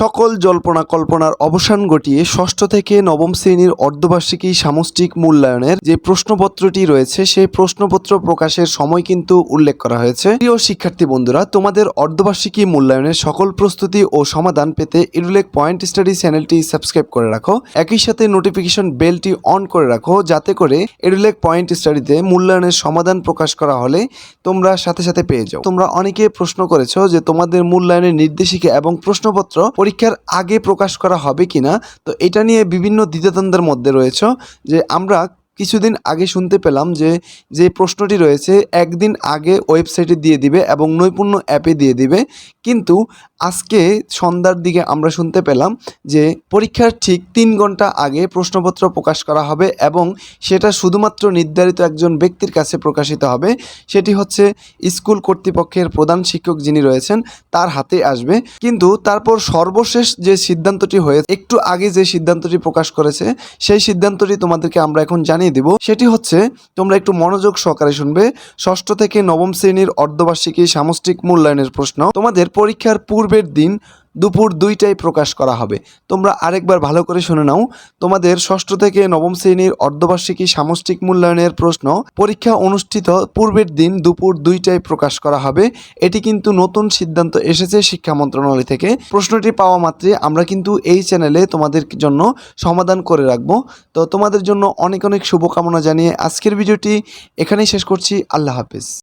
সকল জল্পনা কল্পনার অবসান ঘটিয়ে ষষ্ঠ থেকে নবম শ্রেণির অর্ধবার্ষিকী সামষ্টিক মূল্যায়নের যে প্রশ্নপত্রটি রয়েছে, সেই প্রশ্নপত্র প্রকাশের সময় কিন্তু উল্লেখ করা হয়েছে। প্রিয় শিক্ষার্থী বন্ধুরা, তোমাদের অর্ধবার্ষিকী মূল্যায়নের সকল প্রস্তুতি ও সমাধান পেতে ইরুলেক পয়েন্ট স্টাডি চ্যানেলটি সাবস্ক্রাইব করে রাখো। একই সাথে নোটিফিকেশন বেলটি অন করে রাখো, যাতে করে এডুলেক পয়েন্ট স্টাডিতে মূল্যায়নের সমাধান প্রকাশ করা হলে তোমরা সাথে সাথে পেয়ে যাও। তোমরা অনেকে প্রশ্ন করেছ যে তোমাদের মূল্যায়নের নির্দেশিকা এবং প্রশ্নপত্র পরীক্ষার আগে প্রকাশ করা হবে কিনা, তো এটা নিয়ে বিভিন্ন দ্বিধাদ্বন্দ্বের মধ্যে রয়েছে, যে আমরা কিছুদিন আগে শুনতে পেলাম যে যে প্রশ্নটি রয়েছে, একদিন আগে ওয়েবসাইটে দিয়ে দিবে এবং নৈপুণ্য অ্যাপে দিয়ে দিবে। কিন্তু আজকে সন্ধ্যার দিকে আমরা শুনতে পেলাম যে, পরীক্ষার ঠিক তিন ঘণ্টা আগে প্রশ্নপত্র প্রকাশ করা হবে এবং সেটা শুধুমাত্র নির্ধারিত একজন ব্যক্তির কাছে প্রকাশিত হবে। সেটি হচ্ছে স্কুল কর্তৃপক্ষের প্রধান শিক্ষক যিনি রয়েছেন, তার হাতে আসবে। কিন্তু তারপর সর্বশেষ যে সিদ্ধান্তটি হয়ে, একটু আগে যে সিদ্ধান্তটি প্রকাশ করেছে, সেই সিদ্ধান্তটি তোমাদেরকে আমরা এখন জানিয়ে দেব। সেটি হচ্ছে, তোমরা একটু মনোযোগ সহকারে শুনবে। ষষ্ঠ থেকে নবম শ্রেণির অর্ধবার্ষিকী সামষ্টিক মূল্যায়নের প্রশ্ন। তোমাদের পরীক্ষার পূর্বের দিন দুপুর দুইটায় প্রকাশ করা হবে। তোমরা আরেকবার ভালো করে শুনে নাও। তোমাদের ষষ্ঠ থেকে নবম শ্রেণির অর্ধবার্ষিকী সামষ্টিক মূল্যায়নের প্রশ্ন। পরীক্ষা অনুষ্ঠিত পূর্বের দিন দুপুর দুইটায় প্রকাশ করা হবে। এটি কিন্তু নতুন সিদ্ধান্ত এসেছে শিক্ষা মন্ত্রণালয় থেকে। প্রশ্নটি পাওয়া মাত্রে আমরা কিন্তু এই চ্যানেলে তোমাদের জন্য সমাধান করে রাখব। তো তোমাদের জন্য অনেক অনেক শুভকামনা জানিয়ে আজকের ভিডিওটি এখানেই শেষ করছি। আল্লাহ হাফিজ।